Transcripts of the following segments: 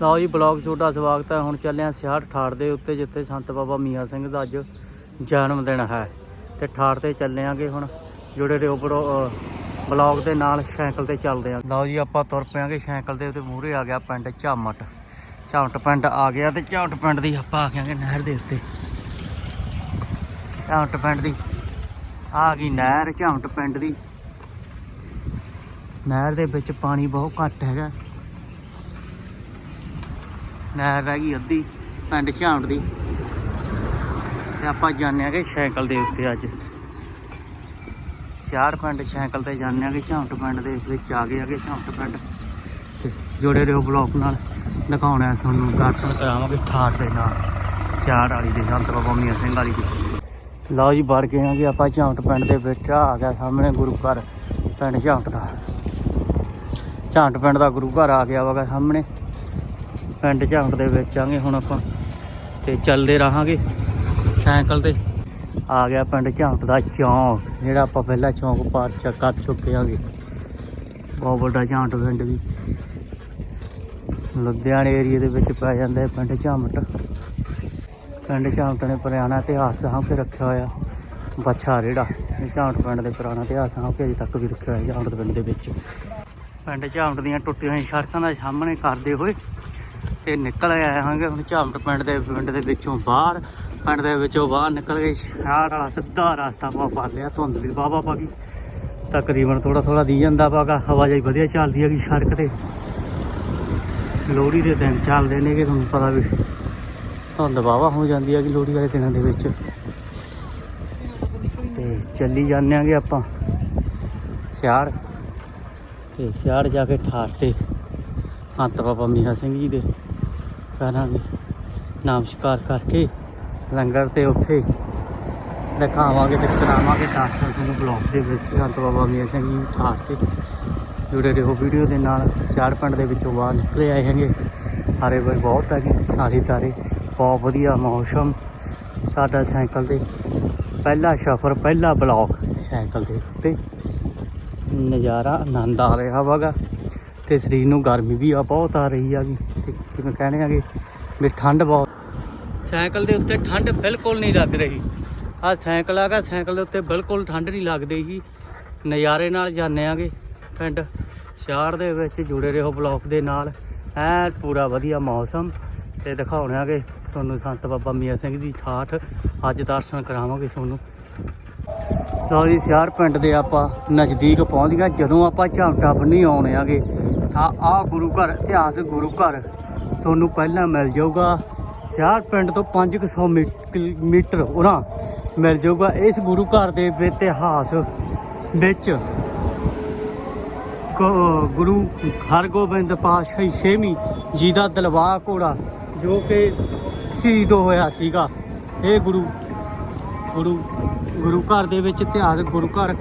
ਲਓ ਜੀ, ਬਲੌਗ ਛੋਟਾ ਸਵਾਗਤ ਹੈ। ਹੁਣ ਚੱਲਿਆ ਹਾਂ ਠਾੜ ਦੇ ਉੱਤੇ, ਜਿੱਥੇ ਸੰਤ ਬਾਬਾ ਮੀਆਂ ਸਿੰਘ ਦਾ ਅੱਜ ਜਨਮ ਦਿਨ ਹੈ। ਤੇ ਠਾੜ ਤੇ ਚੱਲੇ ਆਂਗੇ ਹੁਣ ਜੁੜੇ ਰਹੋ ਬਰੋ ਅਹ, ਬਲੌਗ ਦੇ ਨਾਲ ਸਾਈਕਲ ਤੇ ਚੱਲਦੇ ਆਂ। ਲਓ ਜੀ, ਆਪਾਂ ਤੁਰ ਪਿਆਂਗੇ ਸਾਈਕਲ ਦੇ ਉੱਤੇ, ਮੂਹਰੇ ਆ ਗਿਆ ਪਿੰਡ ਝਾਮਟ। ਝਾਮਟ ਪਿੰਡ ਆ ਗਿਆ ਤੇ ਝਾਮਟ ਪਿੰਡ ਦੀ ਆਪਾਂ ਆ ਗਿਆਂਗੇ ਨਹਿਰ ਦੇ ਉੱਤੇ। ਝਾਮਟ ਪਿੰਡ ਦੀ, ਆ ਗਈ ਨਹਿਰ, ਝਾਮਟ ਪਿੰਡ ਦੀ। ਨਹਿਰ ਦੇ ਵਿੱਚ ਪਾਣੀ ਬਹੁਤ ਘੱਟ ਹੈਗਾ। ਨਹਿਰ ਰਹਿ ਗਈ ਅੱਧੀ, ਪਿੰਡ ਝਾਮਟ ਦੀ। ਤੇ ਆਪਾਂ ਜਾਂਦੇ ਕਿ ਸਾਈਕਲ ਦੇ ਉੱਤੇ ਅੱਜ। ਚਾਰ ਪਿੰਡ ਸਾਈਕਲ ਤੇ ਜਾਂਦੇ ਕਿ ਝਾਮਟ ਪਿੰਡ ਦੇ ਵਿੱਚ ਆ ਗਏ ਆ ਆਗੇ ਝਾਮਟ ਪਿੰਡ। ਤੇ ਜੁੜੇ ਰਹੋ ਬਲੌਕ ਨਾਲ, ਦਿਖਾਉਣਾ ਤੁਹਾਨੂੰ ਦਰਸ਼ਨ ਕਰਾਵਾਂਗੇ ਠਾਠ ਦੇ ਨਾਲ ਚਾਰ ਵਾਲੀ ਦੇ ਸੰਤ ਬਾਬਾ ਮੀਆਂ ਸਿੰਘ ਵਾਲੀ ਦੀ। ਲਓ ਜੀ, ਵੜ ਗਏ ਆਂਗੇ ਆਪਾਂ ਝਾਮਟ ਪਿੰਡ ਦੇ ਵਿੱਚ, ਆ ਗਿਆ ਸਾਹਮਣੇ ਗੁਰੂ ਘਰ, ਪਿੰਡ ਝਾਮਟ ਦਾ। ਝਾਂਟ ਪਿੰਡ ਦਾ ਗੁਰੂ ਘਰ ਆ ਗਿਆ ਵਗਾ ਸਾਹਮਣੇ। ਪਿੰਡ ਝਾਂਕ ਦੇ ਵਿੱਚ ਆਂਗੇ ਹੁਣ ਆਪਾਂ ਤੇ ਚੱਲਦੇ ਰਹਾਂਗੇ ਸਾਈਕਲ ਤੇ। ਆ ਗਿਆ ਪਿੰਡ ਝਾਂਕ ਦਾ ਚੌਂਕ, ਜਿਹੜਾ ਆਪਾਂ ਪਹਿਲਾਂ ਚੌਂਕ ਪਾਰ ਚ ਕਰ ਚੁੱਕੇ ਆਂਗੇ। ਬਹੁਤ ਵੱਡਾ ਝਾਂਟ ਪਿੰਡ ਵੀ। ਲੁਧਿਆਣੇ ਏਰੀਆ ਦੇ ਵਿੱਚ ਪੈ ਜਾਂਦਾ ਹੈ ਪਿੰਡ ਝਾਮਟ ਪਿੰਡ ਝਾਮਟ ਨੇ ਪੁਰਾਣਾ ਇਤਿਹਾਸ ਸਾਂਭ ਕੇ ਰੱਖਿਆ ਹੋਇਆ। ਬੱਛਾ ਰੇੜਾ, ਇਹ ਝਾਮਟ ਪਿੰਡ ਦੇ ਪੁਰਾਣਾ ਇਤਿਹਾਸ ਸਾਂਭ ਕੇ ਅਜੇ ਤੱਕ ਵੀ ਰੱਖਿਆ ਹੋਇਆ ਝਾਮਟ ਪਿੰਡ ਦੇ ਵਿੱਚ। ਪਿੰਡ ਝਾਮਟ ਦੀਆਂ ਟੁੱਟੀਆਂ ਹੋਈਆਂ ਸੜਕਾਂ ਦਾ ਸਾਹਮਣੇ ਕਰਦੇ ਹੋਏ ਤੇ ਨਿਕਲ ਆਏ ਹਾਂਗੇ। ਹੁਣ ਝਾਮਟ ਪਿੰਡ ਦੇ ਪਿੰਡ ਦੇ ਵਿੱਚੋਂ ਬਾਹਰ, ਪਿੰਡ ਦੇ ਵਿੱਚੋਂ ਬਾਹਰ ਨਿਕਲ ਗਏ। ਸ਼ਹਿਰ ਵਾਲਾ ਸਿੱਧਾ ਰਸਤਾ ਪਾ ਪਾ ਲਿਆ, ਧੁੰਦ ਵੀ ਵਾਹਵਾ ਪਾ ਗਈ। ਤਕਰੀਬਨ ਥੋੜਾ ਥੋੜਾ ਦੀ ਜਾਂਦਾ ਪਾਗਾ ਹਵਾਜਾਈ ਵਧੀਆ ਚੱਲਦੀ ਹੈਗੀ ਸੜਕ ਤੇ। ਲੋਹੜੀ ਦੇ ਦਿਨ ਚੱਲਦੇ ਨੇ ਕਿ ਤੁਹਾਨੂੰ ਪਤਾ ਵੀ ਧੁੰਦ ਵਾਹਵਾ ਹੋ ਜਾਂਦੀ ਹੈਗੀ ਲੋਹੜੀ ਵਾਲੇ ਦਿਨਾਂ ਦੇ ਵਿੱਚ। ਤੇ ਚੱਲੀ ਜਾਂਦੇ ਆਂਗੇ ਆਪਾਂ ਸ਼ਹਿਰ। ਤੇ ਸ਼ਹਿਰ ਜਾ ਕੇ ਠਾਠ ਤੇ ਸੰਤ ਬਾਬਾ ਮੀਆਂ ਸਿੰਘ ਜੀ ਦੇ ਕਰਾਂਗੇ। ਨਾਮਸਕਾਰ ਕਰਕੇ ਲੰਗਰ ਤੇ ਉੱਥੇ ਦਿਖਾਵਾਂਗੇ ਤੇ ਕਰਾਵਾਂਗੇ ਦਰਸ਼ਨ ਤੁਹਾਨੂੰ ਬਲੌਗ ਦੇ ਵਿੱਚ। ਸੰਤ ਬਾਬਾ ਮੀਆਂ ਸਿੰਘ ਜੀ ਠਾਠ ਤੇ ਜੁੜੇ ਰਹੋ ਵੀਡੀਓ ਦੇ ਨਾਲ। ਸ਼ਹਿਰ ਪਿੰਡ ਦੇ ਵਿੱਚੋਂ ਬਾਹਰ ਨਿਕਲੇ ਆਏ ਹੈਗੇ। ਹਾਰੇ ਬਾਈ ਬਹੁਤ ਹੈਗੇ ਨਾਲੀ ਤਾਰੇ। ਬਹੁਤ ਵਧੀਆ ਮੌਸਮ। ਸਾਡਾ ਸਾਈਕਲ ਤੇ ਪਹਿਲਾ ਸਫ਼ਰ, ਪਹਿਲਾ ਬਲੌਗ ਸਾਈਕਲ ਦੇ ਉੱਤੇ। ਨਜ਼ਾਰਾ ਆਨੰਦ ਆ ਰਿਹਾ ਵਾਗਾ। ਤੇ ਸਰੀਰ ਨੂੰ ਗਰਮੀ ਵੀ ਆ, ਬਹੁਤ ਆ ਰਹੀ ਹੈਗੀ। ਤੇ ਜਿਵੇਂ ਕਹਿੰਦੇ ਆਗੇ ਵੀ ਠੰਡ ਬਹੁਤ। ਸਾਈਕਲ ਦੇ ਉੱਤੇ ਠੰਡ ਬਿਲਕੁਲ ਨਹੀਂ ਲੱਗ ਰਹੀ। ਆ ਸਾਈਕਲ ਆਗਾ ਸਾਈਕਲ ਦੇ ਉੱਤੇ ਬਿਲਕੁਲ ਠੰਡ ਨਹੀਂ ਲੱਗਦੀ ਜੀ। ਨਜ਼ਾਰੇ ਨਾਲ ਜਾਂਦੇ ਆਗੇ ਪਿੰਡ ਸ਼ਹਿਰ ਦੇ ਵਿੱਚ ਜੁੜੇ ਰਹੋ ਬਲੌਕ ਦੇ ਨਾਲ। ਐ ਪੂਰਾ ਵਧੀਆ ਮੌਸਮ। ਤੇ ਦਿਖਾਉਣਾਗੇ ਤੁਹਾਨੂੰ ਸੰਤ ਬਾਬਾ ਮੀਆਂ ਸਿੰਘ ਦੀ ਠਾਠ। ਅੱਜ ਦਰਸ਼ਨ ਕਰਾਵਾਂਗੇ ਤੁਹਾਨੂੰ। ਲਓ ਜੀ, ਸ਼ਹਿਰ ਪਿੰਡ ਦੇ ਆਪਾਂ ਨਜ਼ਦੀਕ ਪਹੁੰਚ ਗਏ। ਜਦੋਂ ਆਪਾਂ ਝਾਂਟਾ ਬੰਨੀ ਆਉਣੇ ਆਗੇ ਤਾਂ ਆਹ ਗੁਰੂ ਘਰ, ਇਤਿਹਾਸ ਗੁਰੂ ਘਰ ਤੁਹਾਨੂੰ ਪਹਿਲਾਂ ਮਿਲ ਜਾਊਗਾ। ਸ਼ਹਿਰ ਪਿੰਡ ਤੋਂ 500 ਮੀਟਰ ਉਰਾਂ ਮਿਲ ਜਾਊਗਾ ਇਸ ਗੁਰੂ ਘਰ ਦੇ ਇਤਿਹਾਸ ਵਿੱਚ। ਗੁਰੂ ਹਰਗੋਬਿੰਦ ਪਾਤਸ਼ਾਹੀ ਛੇਵੀਂ ਜੀ ਦਾ ਦਲਵਾ ਘੋੜਾ ਜੋ ਕਿ ਸ਼ਹੀਦ ਹੋਇਆ ਸੀਗਾ। ਇਹ ਗੁਰੂ ਗੁਰੂ ਗੁਰੂ ਘਰ ਦੇ ਵਿੱਚ ਇਤਿਹਾਸ, ਗੁਰੂ ਘਰ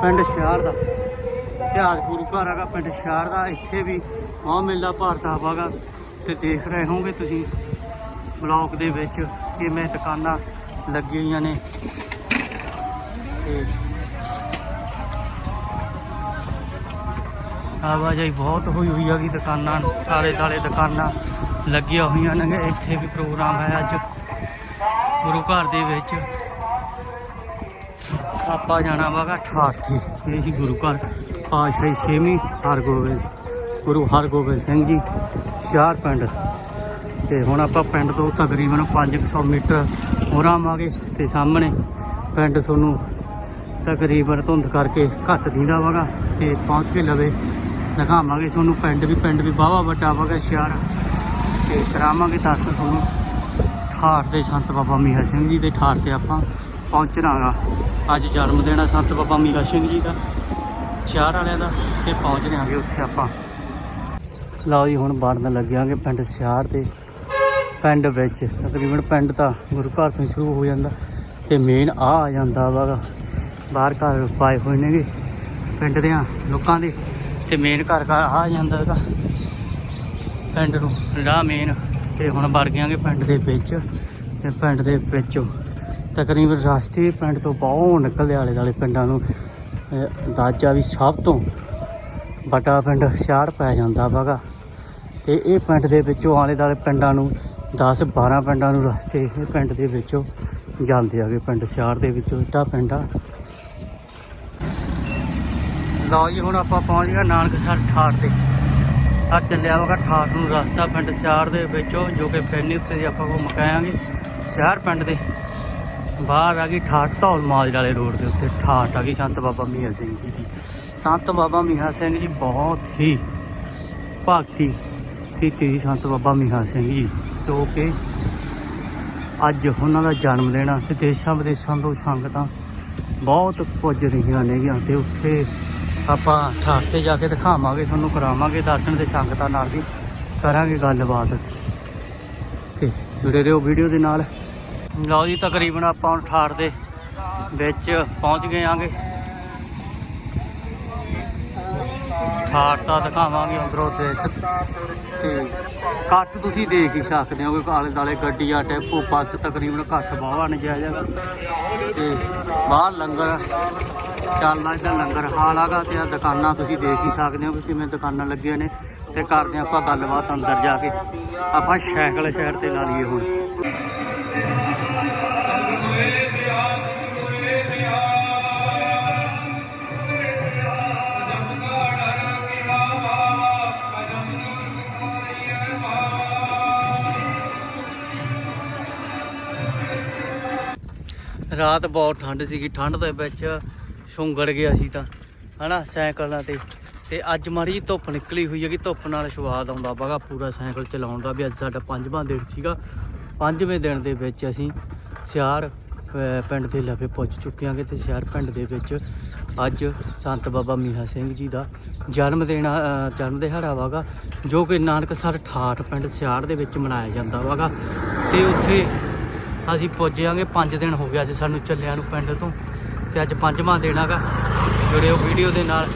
ਪਿੰਡ ਸ਼ਹਿਰ ਦਾ। ਇਤਿਹਾਸ ਗੁਰੂ ਘਰ ਹੈਗਾ ਪਿੰਡ ਸ਼ਹਿਰ ਦਾ। ਇੱਥੇ ਵੀ ਮਹਾਂ ਮੇਲਾ ਭਾਰਤ ਵਾਗਾ ਤੇ ਦੇਖ ਰਹੇ ਹੋਵੋਗੇ ਤੁਸੀਂ ਬਲੌਕ ਦੇ ਵਿੱਚ ਕਿਵੇਂ ਦੁਕਾਨਾਂ ਲੱਗੀਆਂ ਹੋਈਆਂ ਨੇ। ਤੇ ਆਵਾਜਾਈ ਬਹੁਤ ਹੋਈ ਹੋਈ ਹੈਗੀ ਦੁਕਾਨਾਂ ਆਲੇ ਦਾਲੇ ਦੁਕਾਨਾਂ ਲੱਗੀਆਂ ਹੋਈਆਂ ਨੇ ਇੱਥੇ ਵੀ ਪ੍ਰੋਗਰਾਮ ਹੈ ਅੱਜ ਗੁਰੂ ਘਰ ਦੇ ਵਿੱਚ। ਆਪਾਂ ਜਾਣਾ ਵਾਗਾ ਠਾਠ ਤੇ ਇਹ ਸੀ ਗੁਰੂ ਘਰ, ਪਾਤਸ਼ਾਹੀ ਛੇਵੀਂ ਹਰਗੋਬਿੰਦ, ਗੁਰੂ ਹਰਗੋਬਿੰਦ ਸਿੰਘ ਜੀ। ਸ਼ਹਿਰ ਪਿੰਡ। ਤੇ ਹੁਣ ਆਪਾਂ ਪਿੰਡ ਤੋਂ ਤਕਰੀਬਨ 500 ਮੀਟਰ ਹੋਰ ਆਵਾਂਗੇ ਤੇ ਸਾਹਮਣੇ ਪਿੰਡ ਤੁਹਾਨੂੰ ਤਕਰੀਬਨ ਧੁੰਦ ਕਰਕੇ ਘੱਟ ਦਿੰਦਾ ਵਾਗਾ ਤੇ ਪਹੁੰਚ ਕੇ ਲਵੇ। ਦਿਖਾਵਾਂਗੇ ਤੁਹਾਨੂੰ ਪਿੰਡ ਵੀ ਪਿੰਡ ਵੀ ਬਾਵਾ ਵੱਡਾ ਵਾਗਾ ਸ਼ਹਿਰ। ਤੇ ਕਰਾਵਾਂਗੇ ਦਰਸ਼ਨ ਤੁਹਾਨੂੰ ਠਾਠ ਦੇ ਸੰਤ ਬਾਬਾ ਮੀਆਂ ਸਿੰਘ ਜੀ ਦੇ ਠਾਠ ਤੇ ਆਪਾਂ ਪਹੁੰਚਣਾਗਾ। ਅੱਜ ਜਨਮ ਦਿਨ ਆ ਸੰਤ ਬਾਬਾ ਮੀਆਂ ਸਿੰਘ ਜੀ ਦਾ। ਸ਼ਹਿਰ ਵਾਲਿਆਂ ਦਾ ਤੇ ਪਹੁੰਚ ਜਾਵਾਂਗੇ ਉੱਥੇ ਆਪਾਂ। ਲਓ ਜੀ, ਹੁਣ ਵੜਨ ਲੱਗਿਆਂਗੇ ਪਿੰਡ ਸ਼ਹਿਰ ਤੇ। ਪਿੰਡ ਵਿੱਚ ਤਕਰੀਬਨ ਪਿੰਡ ਤਾਂ ਗੁਰੂ ਘਰ ਤੋਂ ਸ਼ੁਰੂ ਹੋ ਜਾਂਦਾ ਤੇ ਮੇਨ ਆ ਆ ਜਾਂਦਾ ਵਾਗਾ। ਬਾਹਰ ਘਰ ਪਾਏ ਹੋਏ ਨੇਗੇ ਪਿੰਡ ਦੇ ਲੋਕਾਂ ਦੇ ਤੇ ਮੇਨ ਘਰ ਘਰ ਆ ਜਾਂਦਾ ਹੈਗਾ ਪਿੰਡ ਨੂੰ। ਰਾਹ ਮੇਨ ਤੇ ਹੁਣ ਵੜ ਗਿਆਂਗੇ ਪਿੰਡ ਦੇ ਵਿੱਚ ਤੇ ਪਿੰਡ ਦੇ ਵਿੱਚੋਂ ਤਕਰੀਬਨ ਰਸਤੇ ਪਿੰਡ ਤੋਂ ਬਹੁਤ ਨਿਕਲਦੇ ਆਲੇ ਦਾਲੇ ਪਿੰਡਾਂ ਨੂੰ। ਅਹ ਅੰਦਾਜ਼ਾ ਵੀ ਸਭ ਤੋਂ ਵੱਡਾ ਪਿੰਡ ਸ਼ਹਿਰ ਪੈ ਜਾਂਦਾ ਵਾਗਾ। ਤੇ ਇਹ ਪਿੰਡ ਦੇ ਵਿੱਚੋਂ ਆਲੇ ਦਾਲੇ ਪਿੰਡਾਂ ਨੂੰ 10 12 ਪਿੰਡਾਂ ਨੂੰ ਰਸਤੇ ਇਹ ਪਿੰਡ ਦੇ ਵਿੱਚੋਂ ਜਾਂਦੇ ਆਗੇ ਪਿੰਡ ਸ਼ਹਿਰ ਦੇ ਵਿੱਚੋਂ ਇੱਟਾ ਪਿੰਡ ਆ। ਲਓ ਜੀ, ਹੁਣ ਆਪਾਂ ਪਹੁੰਚ ਗਏ ਨਾਨਕਸਰ ਠਾਠ ਤੇ। ਆ ਚੱਲਿਆ ਵਗਾ ਠਾਠ ਨੂੰ ਰਸਤਾ ਪਿੰਡ ਸ਼ਹਿਰ ਦੇ ਵਿੱਚੋਂ, ਜੋ ਕਿ ਫੈਨੀ ਉੱਤੇ ਦੀ ਆਪਾਂ ਘੁੰਮ ਕੇ ਆਵਾਂਗੇ। ਸ਼ਹਿਰ ਪਿੰਡ ਦੇ ਬਾਹਰ ਆ ਗਈ ਠਾਠ ਧੌਲ ਮਾਜ ਵਾਲੇ ਰੋਡ ਦੇ ਉੱਤੇ। ਠਾਠ ਆ ਗਈ ਸੰਤ ਬਾਬਾ ਮੀਆਂ ਸਿੰਘ ਜੀ ਦੀ। ਸੰਤ ਬਾਬਾ ਮੀਆਂ ਸਿੰਘ ਜੀ ਬਹੁਤ ਹੀ ਭਗਤੀ ਕੀਤੀ ਸੀ ਸੰਤ ਬਾਬਾ ਮੀਆਂ ਸਿੰਘ ਜੀ, ਜੋ ਕਿ ਅੱਜ ਉਹਨਾਂ ਦਾ ਜਨਮ ਦਿਨ ਆ ਤੇ ਦੇਸ਼ਾਂ ਵਿਦੇਸ਼ਾਂ ਤੋਂ ਸੰਗਤਾਂ ਬਹੁਤ ਪੁੱਜ ਰਹੀਆਂ ਨੇਗੀਆਂ ਤੇ ਉੱਥੇ ਆਪਾਂ ਠਾਠ ਤੇ ਜਾ ਕੇ ਦਿਖਾਵਾਂਗੇ, ਤੁਹਾਨੂੰ ਕਰਾਵਾਂਗੇ ਦਰਸ਼ਨ ਤੇ ਸੰਗਤਾਂ ਨਾਲ ਵੀ ਕਰਾਂਗੇ ਗੱਲਬਾਤ। ਤੇ ਜੁੜੇ ਰਹੋ ਵੀਡੀਓ ਦੇ ਨਾਲ। ਲਓ ਜੀ, ਤਕਰੀਬਨ ਆਪਾਂ ਹੁਣ ਠਾਠ ਦੇ ਵਿੱਚ ਪਹੁੰਚ ਗਏ ਆਂਗੇ। ਠਾਠ ਦਿਖਾਵਾਂਗੇ ਅੰਦਰੋਂ ਦੇਸ਼। ਤੇ ਕੱਟ ਤੁਸੀਂ ਦੇਖ ਹੀ ਸਕਦੇ ਹੋ ਕਿ ਆਲੇ ਦਾਲੇ ਗੱਡੀਆਂ ਟੈਂਪੂ, ਬੱਸ ਤਕਰੀਬਨ ਘੱਟ ਬਾਵਾ ਨਜਾਇਜ਼ ਹੈਗਾ ਤੇ ਬਾਹਰ ਲੰਗਰ ਚੱਲਦਾ ਇਹਦਾ ਲੰਗਰ ਹਾਲ ਹੈਗਾ ਤੇ ਆ ਦੁਕਾਨਾਂ ਤੁਸੀਂ ਦੇਖ ਹੀ ਸਕਦੇ ਹੋ ਕਿ ਕਿਵੇਂ ਦੁਕਾਨਾਂ ਲੱਗੀਆਂ ਨੇ। ਤੇ ਕਰਦੇ ਹਾਂ ਆਪਾਂ ਗੱਲਬਾਤ ਅੰਦਰ ਜਾ ਕੇ। ਆਪਾਂ ਸਾਈਕਲ ਸ਼ਹਿਰ ਤੇ ਲਾ ਲਈਏ ਹੁਣ। ਰਾਤ ਬਹੁਤ ਠੰਡ ਸੀਗੀ, ਠੰਡ ਦੇ ਵਿੱਚ ਸੁੰਗੜ ਗਿਆ ਸੀ ਤਾਂ, ਹਨਾ, ਸਾਈਕਲਾਂ ਤੇ। ਤੇ ਅੱਜ ਮਾੜੀ ਜਿਹੀ ਧੁੱਪ ਨਿਕਲੀ ਹੋਈ ਹੈਗੀ, ਧੁੱਪ ਨਾਲ ਸਵਾਦ ਆਉਂਦਾ ਬਾਗਾ ਪੂਰਾ ਸਾਈਕਲ ਚਲਾਉਣ ਦਾ ਵੀ ਅੱਜ ਸਾਡਾ ਪੰਜਵਾਂ ਦਿਨ ਸੀਗਾ। ਪੰਜਵੇਂ ਦਿਨ ਦੇ ਵਿੱਚ ਅਸੀਂ ਸਿਆਰ ਪਿੰਡ ਦੇ ਲਵੇ ਪਹੁੰਚ ਚੁੱਕੇ ਹਾਂਗੇ ਤੇ ਸਿਆਰ ਪਿੰਡ ਦੇ ਵਿੱਚ ਅੱਜ ਸੰਤ ਬਾਬਾ ਮੀਹਾ ਸਿੰਘ ਜੀ ਦਾ ਜਨਮ ਦਿਨ ਜਨਮ ਦਿਹਾੜਾ ਵਾਗਾ, ਜੋ ਕਿ ਨਾਨਕਸਰ ਠਾਠ ਪਿੰਡ ਸਿਆੜ ਦੇ ਵਿੱਚ ਮਨਾਇਆ ਜਾਂਦਾ ਵਾਗਾ। ਤੇ ਉੱਥੇ ਅਸੀਂ ਪੁੱਜਿਆਂਗੇ 5 ਦਿਨ ਹੋ ਗਿਆ ਸੀ ਸਾਨੂੰ ਚੱਲਿਆਂ ਨੂੰ ਪਿੰਡ ਤੋਂ ਤੇ ਅੱਜ ਪੰਜਵਾਂ ਦਿਨ ਹੈਗਾ। ਜੁੜਿਓ ਵੀਡੀਓ ਦੇ ਨਾਲ।